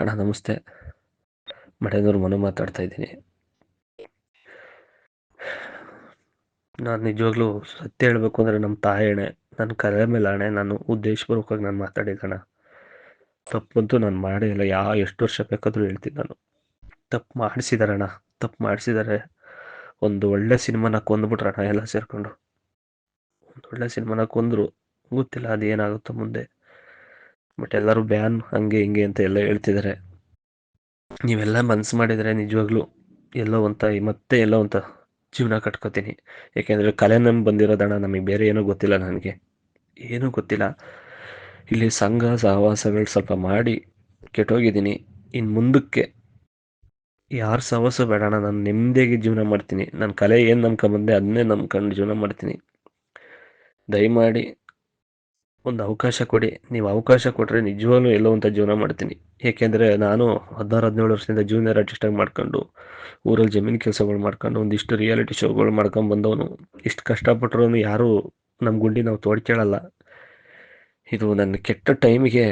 ಅಣ್ಣ, ನಮಸ್ತೆ. ಮಡೇನೂರು ಮನು ಮಾತಾಡ್ತಾ ಇದ್ದೀನಿ. ನಾನು ನಿಜವಾಗ್ಲೂ ಸತ್ಯ ಹೇಳಬೇಕು ಅಂದರೆ ನಮ್ಮ ತಾಯಿ ನನ್ನ ಕಲೆ ಮೇಲೆ ಅಣೆ, ನಾನು ಉದ್ದೇಶಪೂರ್ವಕವಾಗಿ ನಾನು ಮಾತಾಡಿದ್ದಣ ತಪ್ಪಂತೂ ನಾನು ಮಾಡೇ ಇಲ್ಲ. ಯಾ, ಎಷ್ಟು ವರ್ಷ ಬೇಕಾದರೂ ಹೇಳ್ತೀನಿ ನಾನು. ತಪ್ಪು ಮಾಡಿಸಿದಾರಣ ತಪ್ಪು ಮಾಡಿಸಿದ್ದಾರೆ ಒಂದು ಒಳ್ಳೆ ಸಿನಿಮಾನ ಕೊಂದ್ಬಿಟ್ರಣ ಎಲ್ಲ ಸೇರಿಕೊಂಡು. ಒಂದು ಒಳ್ಳೆ ಸಿನಿಮಾನ ಕೊಂದರು, ಗೊತ್ತಿಲ್ಲ ಅದು ಏನಾಗುತ್ತೋ ಮುಂದೆ. ಬಟ್ ಎಲ್ಲರೂ ಬ್ಯಾನ್ ಹಂಗೆ ಹಿಂಗೆ ಅಂತ ಎಲ್ಲ ಹೇಳ್ತಿದ್ದಾರೆ ನೀವೆಲ್ಲ ಮನ್ಸು ಮಾಡಿದರೆ ನಿಜವಾಗ್ಲೂ ಎಲ್ಲೋ ಅಂತ ಮತ್ತೆ ಎಲ್ಲೋ ಅಂತ ಜೀವನ ಕಟ್ಕೋತೀನಿ. ಏಕೆಂದರೆ ಕಲೆ ನಮ್ಗೆ ಬಂದಿರೋದಣ್ಣ ನಮಗೆ ಬೇರೆ ಏನೂ ಗೊತ್ತಿಲ್ಲ ನನಗೆ. ಏನೂ ಗೊತ್ತಿಲ್ಲ. ಇಲ್ಲಿ ಸಂಘ, ಸಹವಾಸಗಳು ಸ್ವಲ್ಪ ಮಾಡಿ ಕೆಟ್ಟೋಗಿದ್ದೀನಿ. ಇನ್ನು ಮುಂದಕ್ಕೆ ಯಾರು ಸಹವಾಸ ಬೇಡಣ್ಣ ನಾನು ನೆಮ್ಮದಿಯಾಗಿ ಜೀವನ ಮಾಡ್ತೀನಿ. ನನ್ನ ಕಲೆ ಏನು ನಂಬ್ಕೊಂಬಂದೆ ಅದನ್ನೇ ನಂಬ್ಕೊಂಡು ಜೀವನ ಮಾಡ್ತೀನಿ. ದಯಮಾಡಿ ಒಂದು ಅವಕಾಶ ಕೊಡಿ. ನೀವು ಅವಕಾಶ ಕೊಟ್ಟರೆ ನಿಜವಾಗ್ಲೂ ಎಲ್ಲೋ ಅಂತ ಜೀವನ ಮಾಡ್ತೀನಿ. ಏಕೆಂದರೆ ನಾನು ಹದಿನಾರು, ಹದಿನೇಳು ವರ್ಷದಿಂದ ಜೂನಿಯರ್ ಆರ್ಟಿಸ್ಟಾಗಿ ಮಾಡ್ಕೊಂಡು, ಊರಲ್ಲಿ ಜಮೀನು ಕೆಲಸಗಳು ಮಾಡ್ಕೊಂಡು, ಒಂದಿಷ್ಟು ರಿಯಾಲಿಟಿ ಶೋಗಳು ಮಾಡ್ಕೊಂಡು ಬಂದವನು. ಇಷ್ಟು ಕಷ್ಟಪಟ್ಟರೂ ಯಾರೂ ನಮ್ಮ ಗುಂಡಿ ನಾವು ತೋಡ್ಕೇಳಲ್ಲ ಇದು ನನ್ನ ಕೆಟ್ಟ ಟೈಮಿಗೆ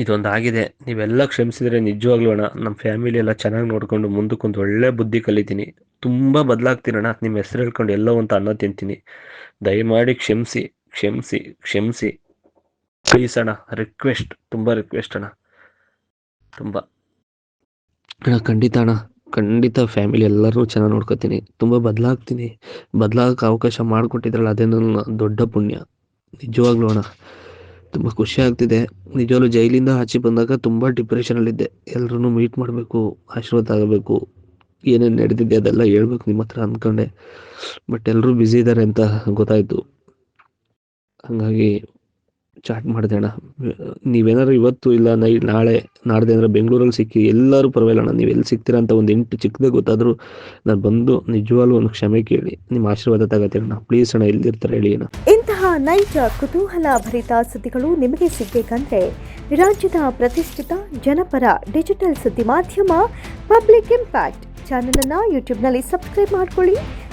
ಇದೊಂದು ಆಗಿದೆ. ನೀವೆಲ್ಲ ಕ್ಷಮಿಸಿದರೆ ನಿಜವಾಗ್ಲೂ ಅಣ್ಣ ನಮ್ಮ ಫ್ಯಾಮಿಲಿ ಎಲ್ಲ ಚೆನ್ನಾಗಿ ನೋಡಿಕೊಂಡು ಮುಂದಕ್ಕೊಂದು ಒಳ್ಳೆ ಬುದ್ಧಿ ಕಲಿತೀನಿ. ತುಂಬ ಬದಲಾಗ್ತೀನಣ್ಣ ನಿಮ್ಮ ಹೆಸರು ಹೇಳ್ಕೊಂಡು ಎಲ್ಲೋ ಅಂತ ಅನ್ನೋ ತಿಂತೀನಿ. ದಯಮಾಡಿ ಕ್ಷಮಿಸಿ. ಕ್ಷಮಿಸಿ ಕ್ಷಮಿಸಿ. ಪ್ಲೀಸ್ ಅಣ್ಣ ರಿಕ್ವೆಸ್ಟ್ ತುಂಬ ರಿಕ್ವೆಸ್ಟ್ ಅಣ್ಣ. ತುಂಬ. ಅಣ್ಣ, ಖಂಡಿತ ಅಣ್ಣ, ಖಂಡಿತ ಫ್ಯಾಮಿಲಿ ಎಲ್ಲರೂ ಚೆನ್ನಾಗಿ ನೋಡ್ಕೊತೀನಿ. ತುಂಬ ಬದಲಾಗ್ತೀನಿ. ಬದಲಾಗಕ್ಕೆ ಅವಕಾಶ ಮಾಡಿಕೊಟ್ಟಿದ್ರಲ್ಲ ಅದೇ ನನ್ನ ದೊಡ್ಡ ಪುಣ್ಯ. ನಿಜವಾಗ್ಲೂ ಅಣ್ಣ, ತುಂಬ ಖುಷಿ ಆಗ್ತಿದೆ. ನಿಜವಾಗ್ಲೂ ಜೈಲಿಂದ ಆಚೆ ಬಂದಾಗ ತುಂಬ ಡಿಪ್ರೆಷನಲ್ಲಿದ್ದೆ ಎಲ್ಲರೂ ಮೀಟ್ ಮಾಡಬೇಕು, ಆಶೀರ್ವಾದ ಆಗಬೇಕು ಏನೇನು ನಡೆದಿದೆ ಅದೆಲ್ಲ ಹೇಳ್ಬೇಕು ನಿಮ್ಮ ಹತ್ರ ಅಂದ್ಕೊಂಡೆ. ಬಟ್ ಎಲ್ಲರೂ ಬ್ಯುಸಿ ಇದ್ದಾರೆ ಅಂತ ಗೊತ್ತಾಯಿತು. ಹಾಗಾಗಿ ಚಾಟ್ ಮಾಡಿದೆ ಅಣ್ಣ. ನೀವೇನಾದ್ರು ಇವತ್ತು ಇಲ್ಲ, ನೈ, ನಾಳೆ, ನಾಡ್ದೆ ಅಂದ್ರೆ ಬೆಂಗಳೂರಲ್ಲಿ ಸಿಕ್ಕಿ ಎಲ್ಲರೂ ಪರವಾಗಿಲ್ಲ ಅಣ್ಣ. ನೀವು ಎಲ್ಲಿ ಸಿಗ್ತೀರಾ ಅಂತ ಒಂದು ಎಂಟು ಚಿಕ್ಕದೇ ಗೊತ್ತಾದರೂ ನಾನು ಬಂದು ನಿಜವಾಗ್ಲೂ ಒಂದು ಕ್ಷಮೆ ಕೇಳಿ. ನಿಮ್ಮ ಆಶೀರ್ವಾದ ತಗೋತೀರ ಅಣ್ಣ. ಪ್ಲೀಸ್ ಅಣ್ಣ ಎಲ್ಲಿರ್ತಾರೆ ಹೇಳಿ ಅಣ್ಣ. ಇಂತಹ ನೈಜ ಕುತೂಹಲ ಭರಿತ ಸುದ್ದಿಗಳು ನಿಮಗೆ ಸಿಗಬೇಕಂದ್ರೆ ರಾಜ್ಯದ ಪ್ರತಿಷ್ಠಿತ ಜನಪರ ಡಿಜಿಟಲ್ ಸುದ್ದಿ ಮಾಧ್ಯಮ ಪಬ್ಲಿಕ್ ಇಂಪ್ಯಾಕ್ಟ್ ಚಾನೆಲ್ ಅನ್ನ ಯೂಟ್ಯೂಬ್ನಲ್ಲಿ ಸಬ್ಸ್ಕ್ರೈಬ್ ಮಾಡ್ಕೊಳ್ಳಿ.